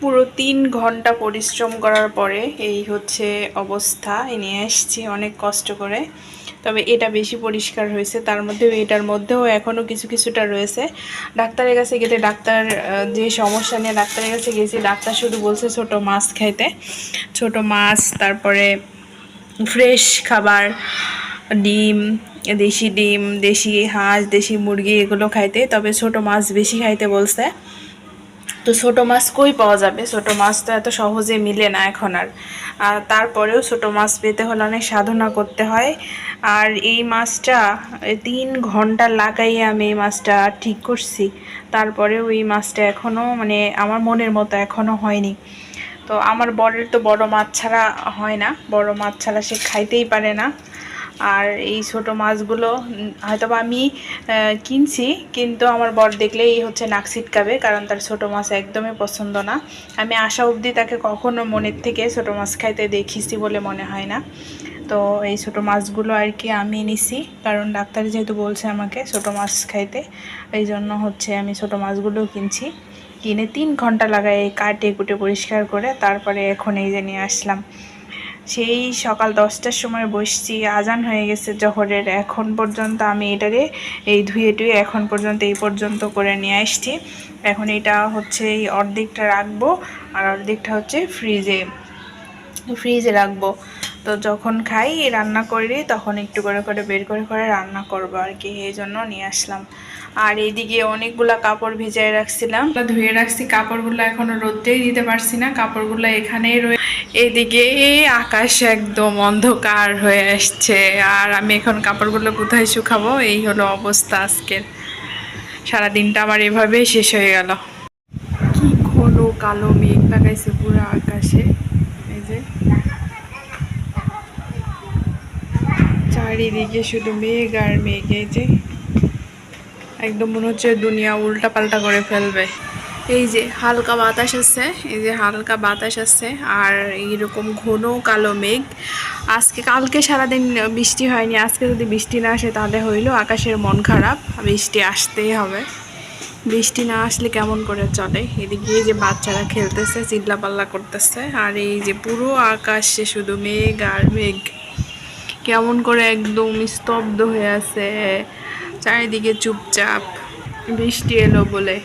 পুরো তিন ঘণ্টা পরিশ্রম করার পরে এই হচ্ছে অবস্থা। নিয়ে এসছি অনেক কষ্ট করে। তবে এটা বেশি পরিষ্কার হয়েছে। তার মধ্যেও এটার মধ্যেও এখনও কিছু কিছুটা রয়েছে। ডাক্তারের কাছে গেলে ডাক্তার যে সমস্যা নিয়ে ডাক্তারের কাছে গেছি, ডাক্তার শুধু বলছে ছোট মাছ খাইতে। ছোট মাছ, তারপরে ফ্রেশ খাবার, ডিম, দেশি ডিম, দেশি হাঁস, দেশি মুরগি এগুলো খাইতে। তবে ছোট মাছ বেশি খাইতে বলছে। তো ছোট মাছ কই পাওয়া যাবে? ছোট মাছ তো এত সহজে মিলে না এখন আর। তারপরেও ছোট মাছ পেতে হলে অনেক সাধনা করতে হয়। আর এই মাছটা তিন ঘণ্টা লাগাইয়ে আমি এই মাছটা ঠিক করছি। তারপরেও এই মাছটা এখনও মানে আমার মনের মতো এখনও হয়নি। তো আমার বরের তো বড় মাছ ছাড়া হয় না। বড় মাছ ছাড়া সে খাইতেই পারে না। আর এই ছোট মাছগুলো উম, হয়তোবা আমি কিনছি কিন্তু আমার বর দেখলেই হচ্ছে নাক ছিটকাবে কারণ তার ছোট মাছ একদমই পছন্দ না। আমি আশা অবধি তাকে কখনো মনের থেকে ছোট মাছ খাইতে দেখিছি বলে মনে হয় না। তো এই ছোট মাছগুলো আর কি আমি নিছি কারণ ডাক্তার যেহেতু বলছে আমাকে ছোট মাছ খাইতে এই জন্য হচ্ছে আমি ছোট মাছগুলো কিনছি। কিনে তিন ঘণ্টা লাগাই কাটে কুটে পরিষ্কার করে তারপরে এখন এই যে নিয়ে আসলাম। সেই সকাল দশটার সময় বসছি, আজান হয়ে গেছে জহরের। এখন পর্যন্ত আমি এটারে এই ধুয়ে টুয়ে এখন পর্যন্ত এই পর্যন্ত করে নিয়ে আসছি। এখন এটা হচ্ছে এই অর্ধেকটা রাখব আর অর্ধেকটা হচ্ছে ফ্রিজে ফ্রিজে রাখব। তো যখন খাই, রান্না করি তখন একটু করে করে বের করে করে রান্না করব আর কি, এই জন্য নিয়ে আসলাম। আর এইদিকে অনেকগুলা কাপড় ভিজায় রাখছিলাম। ধুয়ে রাখছি, কাপড়গুলো এখনও রোদ্রেই দিতে পারছি না, কাপড়গুলো এখানেই রয়ে এইদিকে এই আকাশ একদম অন্ধকার হয়ে আসছে, আর আমি এখন কাপড়গুলো কোথায় শুকাবো? এই হলো অবস্থা আজকের। সারাদিনটা আমার এভাবেই শেষ হয়ে গেল। কি ঘন কালো মেঘ লাগাইছে পুরো আকাশে। এই যে। চারিদিকে শুধু মেঘ আর মেঘ, এই যে। একদম মনে হচ্ছে দুনিয়া উল্টা পাল্টা করে ফেলবে। এই যে হালকা বাতাস আছে, এই যে হালকা বাতাস আছে, আর এইরকম ঘন কালো মেঘ। আজকে, কালকে সারাদিন বৃষ্টি হয়নি, আজকে যদি বৃষ্টি না আসে তাহলে হইল আকাশের মন খারাপ, বৃষ্টি আসতেই হবে। বৃষ্টি না আসলে কেমন করে চলে? এদিকে যে বাচ্চারা খেলতেছে, চিল্লাপাল্লা করতেছে, আর এই যে পুরো আকাশে শুধু মেঘ আর মেঘ। কেমন করে একদম স্তব্ধ হয়ে আছে, চারিদিকে চুপচাপ। বৃষ্টি এলো বলে।